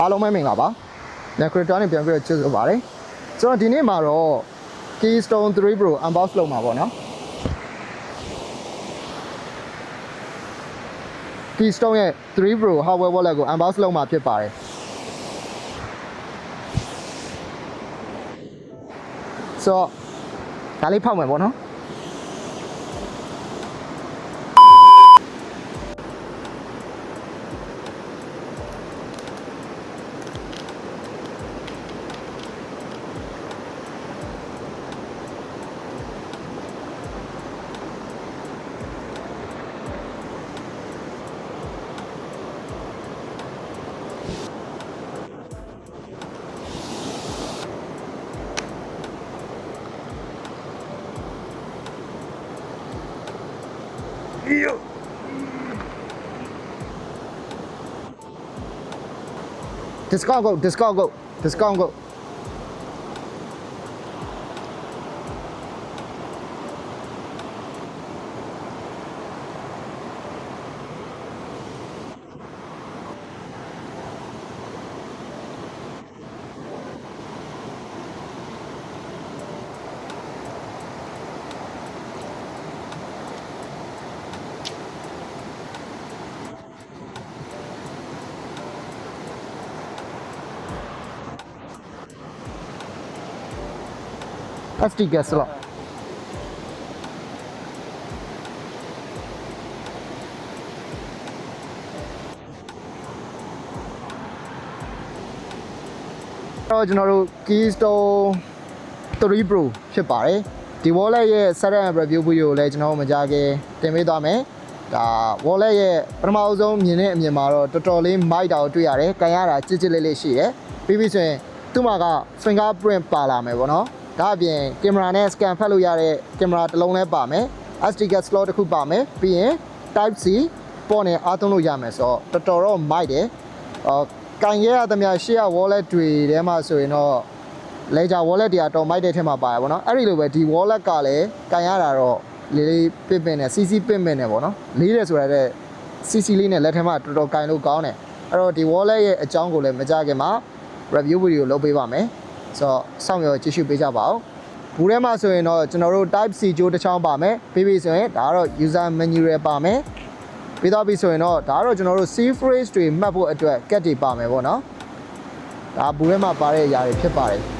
အားလုံးပဲမင်္ဂလာပါ။ Necreta နဲ့ပြန်ပြီးတော့ကျေးဇူးပါတယ်။ကျွန်တော်ဒီနေ့မှာတော့ Keystone 3 Pro unbox လုပ်မှာပေါ့နော်။ Keystone ရဲ့3 Pro hardware wallet ကို unbox လုပ်မှာဖြစ်ပါတယ်။ဆိုတော့ဒါလေးဖောက်မယ်ပေါ့နော်။ discount ကို discount ကို SD gas slot တော့ကျွန်တော်တို့ Keystone 3 Pro ဖြစ်ပါတယ်ဒီ wallet ရဲ့ setup and review video ကိုလည်းကျွန်တော်တို့မကြခင်တင်ပေးသွားမယ်ဒါ wallet ရဲ့ပထမအဆုံးမြင်တဲ့အမြင်မှာတော့တော်တော်လေးမိုက်တာကိုတွေ့ရတယ်ကန်ရတာကြစ်ကြစ်လေးလေးရှိတယ်ပြီးပြီးဆိုရင်သူ့မှာက fingerprint ပါလာမယ်ပေါ့နော် ဒါအပြင်ကင်မရာနဲ့ scan ဖတ်လို့ရတဲ့ကင်မရာတစ်လုံးလည်းပါမယ် SD card slot တစ်ခုပါမယ်ပြီးရင် type C ပေါ်နေအားသုံးလို့ရမယ်ဆိုတော့တော်တော်တော့မိုက်တယ်အော်ကန်ရဲရသမျှရှေ့က wallet တွေထဲမှာဆိုရင်တော့ ledger wallet တွေကတော့မိုက်တဲ့ထဲမှာပါရပါတော့အဲ့ဒီလိုပဲဒီ wallet ကလည်းကန်ရတာတော့လေးလေးပစ်ပင်နဲ့ CC ပစ်ပင်နဲ့ပေါ့နော်လေးတယ်ဆိုရတဲ့ CC လေးနဲ့လက်ထဲမှာတော်တော်ကန်လို့ကောင်းတယ်အဲ့တော့ဒီ wallet ရဲ့အကြောင်းကိုလည်းမကြခင်မှာ review video လုပ်ပေးပါမယ် ဆိုတော့စောင့်မျှော်ကြည့်ရှုပေးကြပါဦးဘူးထဲမှာဆိုရင်တော့ကျွန်တော်တို့ type C ကြိုးတစ်ချောင်းပါမယ်ပြီးပြီဆိုရင်ဒါကတော့ user menu တွေပါမယ်ပြီးတော့ပြီဆိုရင်တော့ဒါကတော့ကျွန်တော်တို့ C phrase တွေမှတ်ဖို့အတွက် cat တွေပါမယ်ပေါ့နော်ဒါဘူးထဲမှာပါတဲ့အရာတွေဖြစ်ပါတယ်